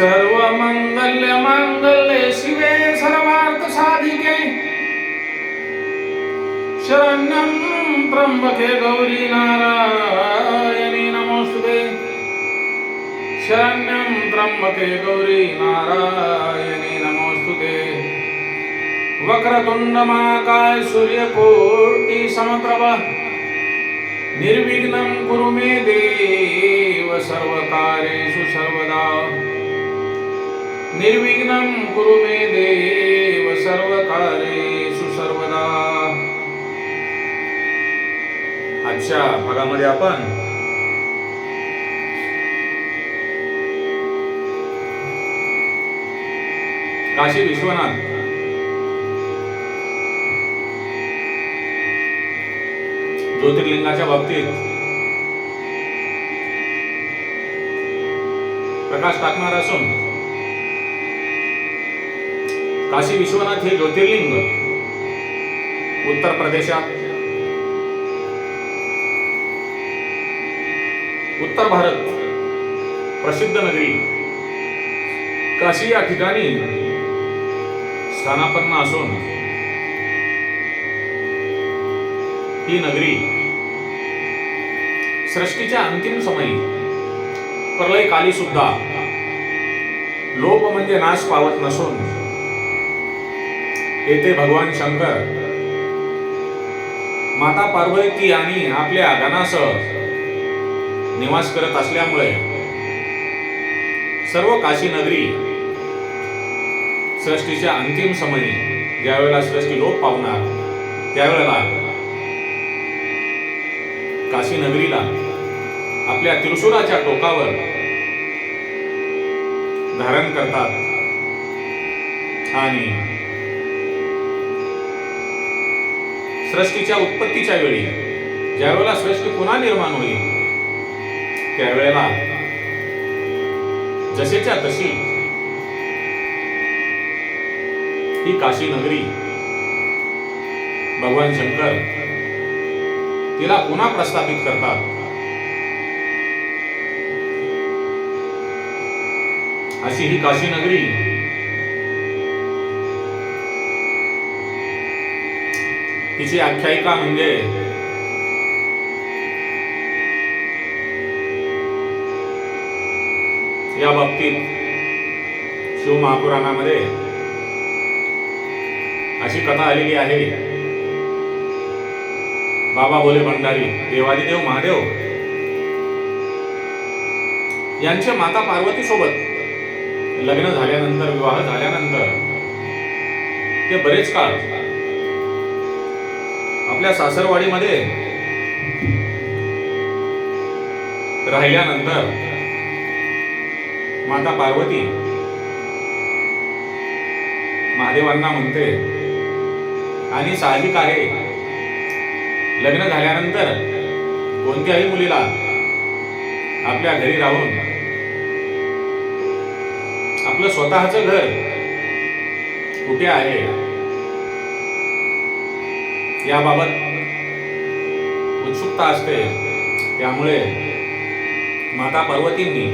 सर्व मंगल्य मांगल्य शिवे सर्वार्थ साधिके. शरण्यं त्र्यंबके गौरी नारायणी नमोस्तुते. शरण्यं त्र्यंबके गौरी नारायणी नमोस्तुते. वक्रतुंड महाकाय सूर्यकोटि समप्रभ. निर्विघ्नं कुरु मे देव सर्वकारेषु सर्वदा. निर्विघ्नं कुरु मे देव सर्वकारेषु सर्वदा आजच्या भागामध्ये आपण काशी विश्वनाथ ज्योतिर्लिंगाच्या बाबतीत प्रकाश टाकणार असून काशी विश्वनाथ हे ज्योतिर्लिंग उत्तर प्रदेशात उत्तर भारत प्रसिद्ध नगरी. काशी या ठिकाणी स्थानापन्न असून ही नगरी सृष्टीच्या अंतिम समयी प्रलय काली सुद्धा लोप म्हणजे नाश पावत नसून येथे भगवान शंकर माता पार्वती आणि आपल्या गणासह निवास करत असल्यामुळे सर्व काशी नगरी सृष्टीच्या अंतिम समयी ज्यावेळेला सृष्टी लोप पावणार त्यावेळेला काशी नगरीला आपल्या त्रिशुराच्या टोकावर धारण करतात आणि सृष्टीच्या उत्पत्तीच्या वेळी. ज्यावेळेला सृष्टी पुन्हा निर्माण होईल त्यावेळेला जसेच्या तशी ही काशी नगरी भगवान शंकर तिला पुन्हा प्रस्थापित करतात. अशी ही काशी नगरी तिची आख्यायिका म्हणजे या बाबतीत शिवमहापुराणामध्ये अशी कथा आलेली आहे. बाबा बोले भंडारी देवादिदेव महादेव यांच्या माता पार्वती सोबत लग्न झाल्यानंतर विवाह झाल्यानंतर ते बरेच काळ आपल्या सासरवाडीमध्ये राहिल्यानंतर माता पार्वती महादेवांना म्हणते आणि साहजिक आहे. लग्न झाल्यानंतर कोणत्याही मुलीला आपल्या घरी राहून आपलं स्वतःचं घर कुठे आहे? याबाबत उत्सुकता असते. त्यामुळे माता पार्वतींनी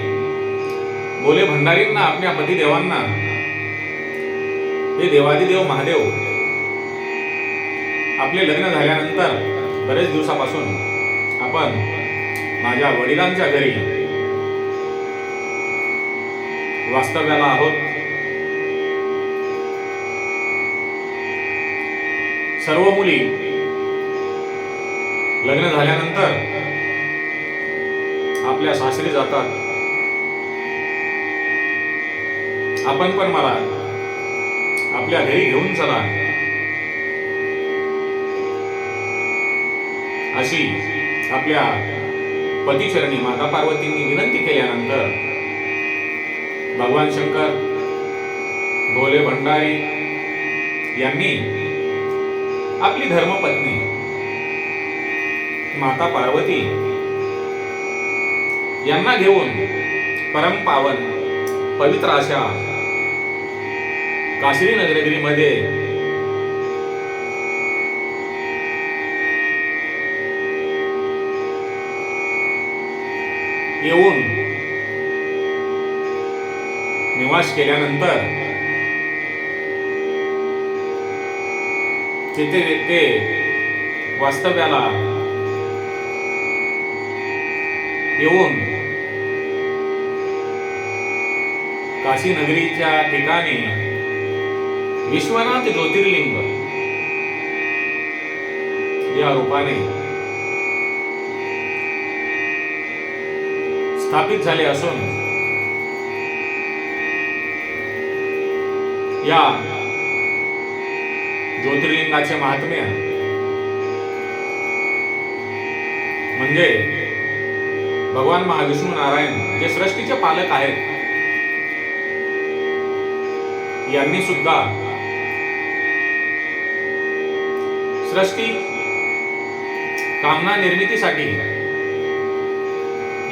बोले भंडारींना आपल्या पतिदेवांना हे देवादिदेव महादेव आपले लग्न झाल्यानंतर बरेच दिवसापासून आपण माझ्या वडिलांच्या घरी वास्तव्याला आहोत. सर्व मुली लग्न झाल्यानंतर आपल्या सासरी जातात. आपण पण मला आपल्या घरी घेऊन चला. अशी आपल्या पतीचरणी माता पार्वतींनी विनंती केल्यानंतर भगवान शंकर भोले भंडारी यांनी आपली धर्मपत्नी. माता पार्वती. यांना घेऊन परमपावन पवित्र अशा काशिरी नगरगिरीमध्ये येऊन निवास केल्यानंतर तिथे ते. वास्तव्याला. येऊन. काशी नगरीच्या ठिकाणी विश्वनाथ ज्योतिर्लिंग. या रूपाने स्थापित झाले असून या ज्योतिर्लिंगाचे महात्म्य. म्हणजे भगवान महाविष्णू नारायण जे सृष्टीचे पालक आहेत यांनी सुद्धा सृष्टी कामना निर्मितीसाठी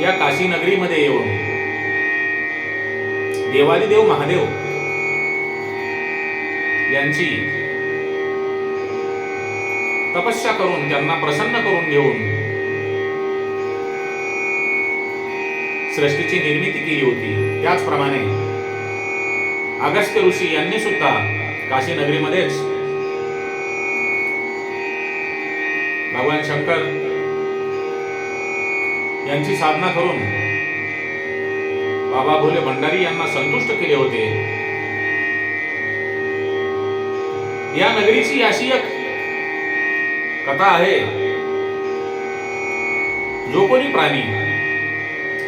या काशी नगरीमध्ये येऊन देवादिदेव महादेव यांची तपस्या करून त्यांना प्रसन्न करून घेऊन सृष्टीची निर्मिती केली होती. त्याचप्रमाणे अगस्त्य ऋषी यांनी सुद्धा काशी नगरीमध्येच भगवान शंकर यांची साधना करून बाबा भोले भंडारी यांना संतुष्ट केले होते. या नगरीची अशी एक कथा आहे. जो कोणी प्राणी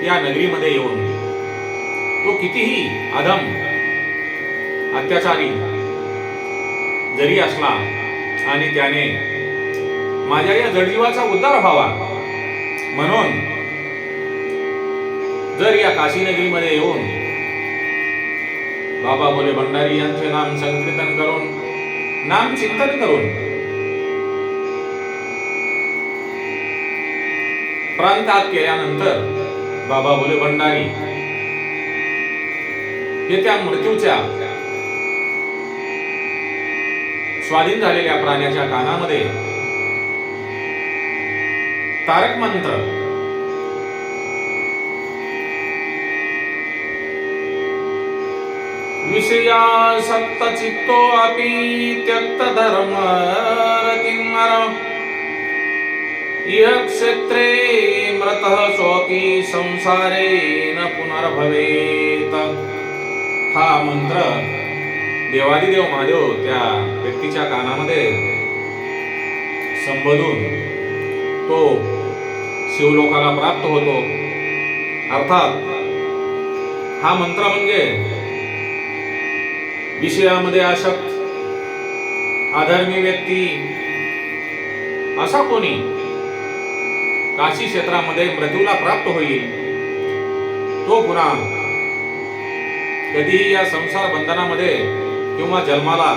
या नगरीमध्ये येऊन तो कितीही अधम अत्याचारी जरी असला आणि त्याने माझ्या या जडजीवाचा उद्धार व्हावा म्हणून जर या काशी नगरीमध्ये येऊन बाबा भोले भंडारी यांचे नाम संकीर्तन करून नाम चिंतन करून प्रांतात केल्यानंतर बाबा बोले भंडारी हे त्या मृत्यूच्या स्वाधीन झालेल्या प्राण्याच्या कानामध्ये तारक मंत्र विषया चित्तो अपि त्यक्त धर्म रतिमर इह क्षेत्रे मृतः सोऽपि संसारे न पुनर्भवेत। हा मंत्र देवादिदेव महादेव त्या व्यक्तीच्या कानामध्ये संबोधून तो शिवलोकाला प्राप्त होतो. अर्थात हा मंत्र म्हणजे विषयामध्ये आशक्त अधर्मी व्यक्ती असा कोणी काशी क्षेत्रामध्ये मृत्यूला प्राप्त होईल. तो पुन्हा कधीही या संसार बंधनामध्ये किंवा जन्माला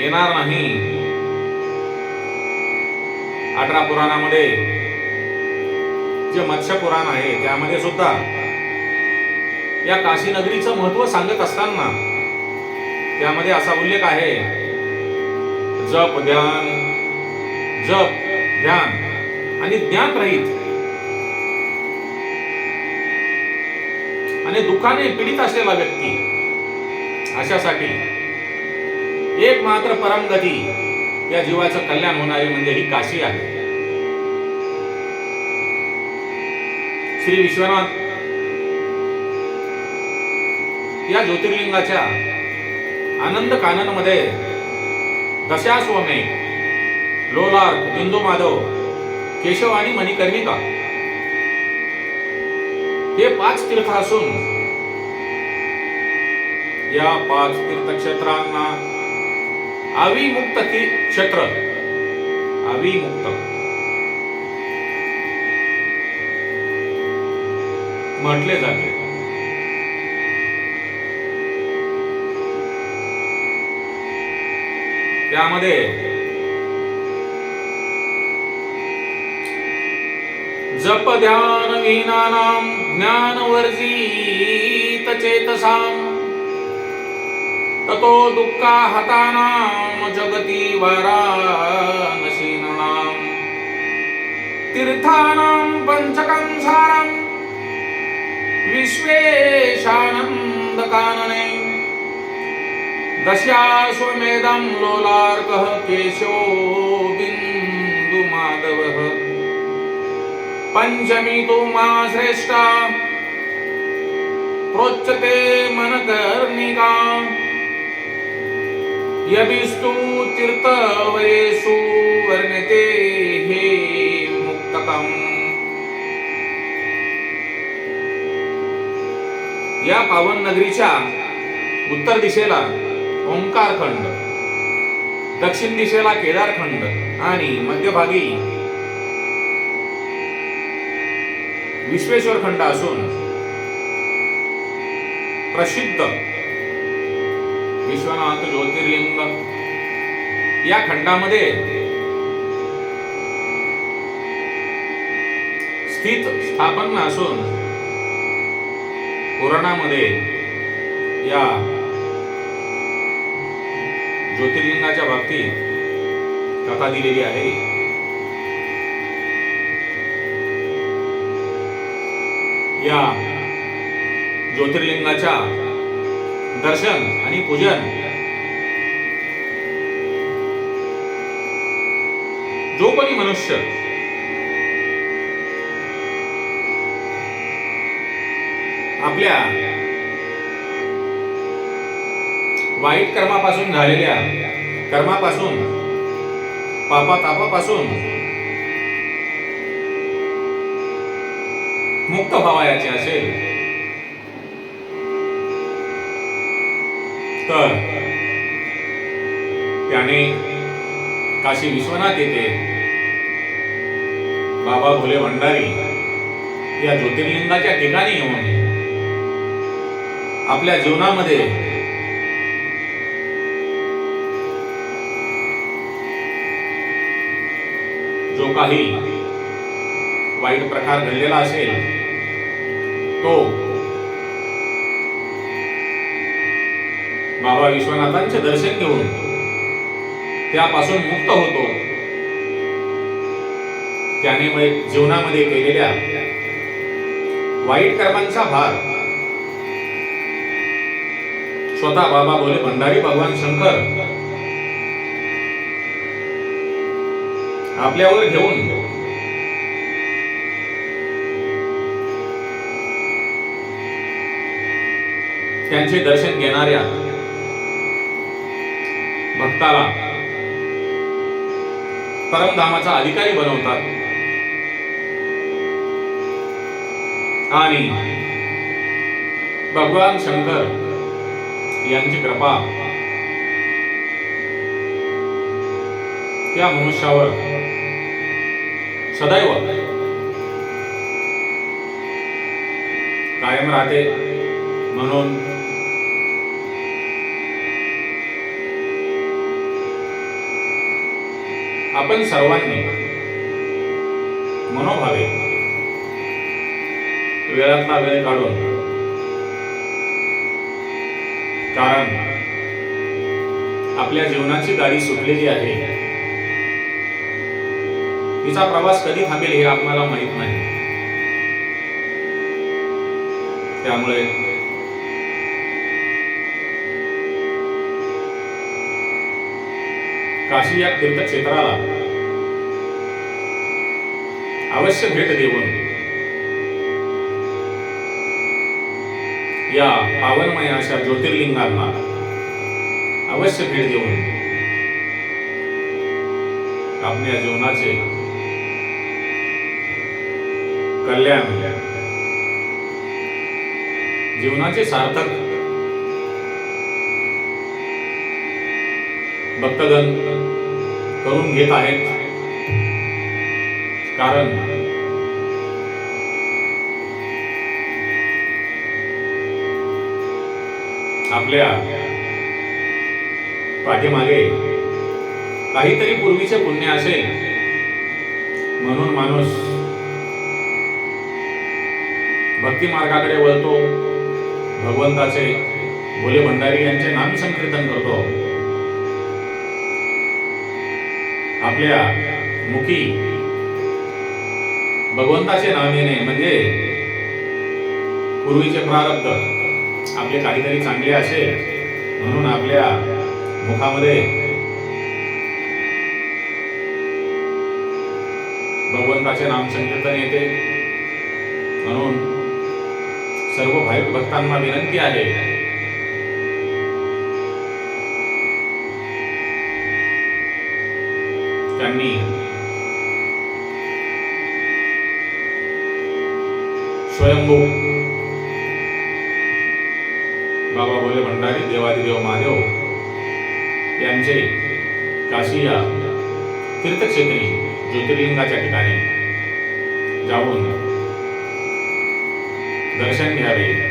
येणार नाही. अठरा पुराणामध्ये जे मत्स्य पुराण आहे त्यामध्ये सुद्धा या काशी नगरीचं महत्त्व सांगत असताना त्यामध्ये असा उल्लेख आहे. जप ध्यान जप ध्यान आणि ज्ञान रहित. आणि दुःखाने पीडित असलेला व्यक्ती अशासाठी एक मात्र परमगती या जीवाचं कल्याण होणारे म्हणजे ही काशी आहे. श्री विश्वनाथ या ज्योतिर्लिंगाच्या आनंद काननमध्ये दशाश्वमे लोलार्क बिंदू माधव केशव आणि मणिकर्णिका. हे पाच तीर्थ असून या पाच तीर्थक्षेत्रांना अविमुक्त क्षेत्र अविमुक्त. म्हटले जाते. त्यामध्ये जप ध्यान विनानाम ज्ञानवर्जित चेतसाम ततो दुःखा हतानाम जगती वाराणसीनाम तीर्थानाम पंचकं सारं विश्वेशानन्दकानने। दश्याश्वमेधं लोलार्कः केशो पंचमी तो मा श्रेष्ठा। प्रोच्यते मनकर्णिका। यबिस्तु तीर्थवयेषु वर्ण्यते हे मुक्तकम्। या पावन नगरीच्या उत्तर दिशेला ओंकारखंड दक्षिण दिशेला केदारखंड आणि मध्यभागी विश्वेश्वर खंड असून प्रसिद्ध विश्वनाथ ज्योतिर्लिंग. या खंडामध्ये स्थित स्थापन असून पुराणामध्ये या ज्योतिर्लिंगाच्या बाबतीत कथा दिलेली आहे. या ज्योतिर्लिंगाच्या दर्शन आणि पूजन. जो कोणी मनुष्य. आपल्या वाईट कर्मापासून झालेल्या कर्मापासून पापा तापापासून मुक्त व्हावयाचे असेल. तर त्याने काशी विश्वनाथ येथे बाबा भोले भंडारी या ज्योतिर्लिंगाच्या ठिकाणी येऊन आपल्या जीवनामध्ये जो काही वाईट प्रकार घडलेला असेल तो. बाबा विश्वनाथांचे दर्शन घेऊन त्यापासून मुक्त होतो. त्याने जीवनामध्ये केलेल्या वाईट कर्मांचा भार. स्वतः बाबा बोले भंडारी भगवान शंकर आपल्यावर घेऊन त्यांचे दर्शन घेणाऱ्या भक्ताला परमधामाचा अधिकारी बनवतात. आणि भगवान शंकर यांची कृपा त्या मनुष्यावर सदैव कायम राहते म्हणून आपण सर्वांनी मनोभावे वेळातला वेळ काढून कारण आपल्या जीवनाची गाडी सुटलेली आहे. तिचा प्रवास कधी थांबेल हे आपल्याला माहीत नाही. त्यामुळे काशी या तीर्थक्षेत्राला अवश्य भेट देऊन या पावनमय अशा ज्योतिर्लिंगांना अवश्य भेट देऊन आपल्या जीवनाचे कल्याण जीवनाचे सार्थक भक्तगण करून घेत आहेत. कारण आपल्या पाठीमागे काहीतरी पूर्वीचे पुण्य असेल. म्हणून माणूस भक्ती मार्गाकडे वळतो. भगवंताचे भोले भंडारी यांचे नाम संकीर्तन करतो. आपल्या मुखी. भगवंताचे नाव येणे म्हणजे पूर्वीचे प्रारब्ध. आपले काहीतरी चांगले असेल म्हणून आपल्या मुखामध्ये भगवंताचे नाम संकीर्तन येते. म्हणून सर्व भाविक भक्तांना विनंती आहे. त्यांनी स्वयंभू. बाबा भोले भंडारी देवादिदेव महादेव यांचे काशी या तीर्थक्षेत्री ज्योतिर्लिंगाच्या ठिकाणी जाऊन दर्शन घ्यावे.